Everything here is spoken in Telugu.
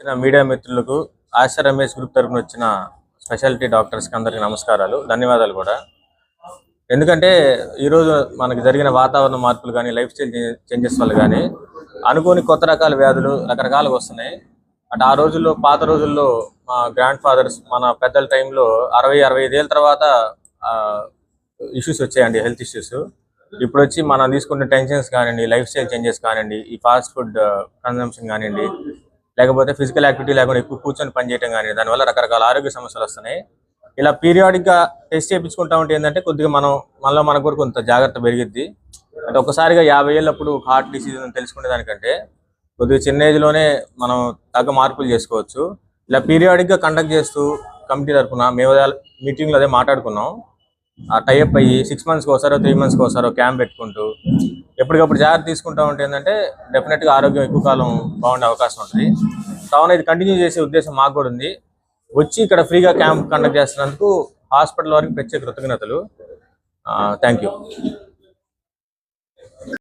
వచ్చిన మీడియా మిత్రులకు ఆశా రమేష్ గ్రూప్ తరఫున వచ్చిన స్పెషాలిటీ డాక్టర్స్కి అందరికీ నమస్కారాలు ధన్యవాదాలు కూడా. ఎందుకంటే ఈరోజు మనకి జరిగిన వాతావరణ మార్పులు కానీ లైఫ్ స్టైల్ చేంజెస్ వల్ల కానీ అనుకోని కొత్త రకాల వ్యాధులు రకరకాలుగా వస్తున్నాయి. అంటే ఆ రోజుల్లో పాత రోజుల్లో మా గ్రాండ్ ఫాదర్స్ మన పెద్దల టైంలో అరవై అరవై ఐదేళ్ళ తర్వాత ఇష్యూస్ వచ్చాయండి హెల్త్ ఇష్యూస్. ఇప్పుడు వచ్చి మనం తీసుకున్న టెన్షన్స్ కానివ్వండి లైఫ్ స్టైల్ చేంజెస్ కానివ్వండి ఈ ఫాస్ట్ ఫుడ్ కన్జంప్షన్ కానివ్వండి లేకపోతే ఫిజికల్ యాక్టివిటీ లేకుండా ఎక్కువ కూర్చొని పని చేయడం కానీ దానివల్ల రకరకాల ఆరోగ్య సమస్యలు వస్తున్నాయి. ఇలా పీరియాడిక్గా టెస్ట్ చేయించుకుంటా ఉంటే ఏంటంటే కొద్దిగా మనం మనలో మనకు కూడా కొంత జాగ్రత్త పెరిగిద్ది. అంటే ఒక్కసారిగా యాభై ఏళ్ళప్పుడు హార్ట్ డిసీజ్ అని తెలుసుకునే దానికంటే కొద్దిగా చిన్న ఏజ్లోనే మనం తగ్గ మార్పులు చేసుకోవచ్చు. ఇలా పీరియాడిక్గా కండక్ట్ చేస్తూ కమిటీ తరఫున మేము మీటింగ్లో అదే మాట్లాడుకున్నాం. ఆ టైప్ అయ్యి సిక్స్ మంత్స్కి ఒకసారో త్రీ మంత్స్కి ఒకసారో క్యాంప్ పెట్టుకుంటూ ఎప్పటికప్పుడు జాగ్రత్త తీసుకుంటా ఉంటే ఏంటంటే డెఫినెట్గా ఆరోగ్యం ఎక్కువ కాలం బాగుండే అవకాశం ఉంటుంది. కావున ఇది కంటిన్యూ చేసే ఉద్దేశం మాకు కూడా ఉంది. వచ్చి ఇక్కడ ఫ్రీగా క్యాంప్ కండక్ట్ చేస్తున్నందుకు హాస్పిటల్ వారికి ప్రత్యేక కృతజ్ఞతలు. Thank you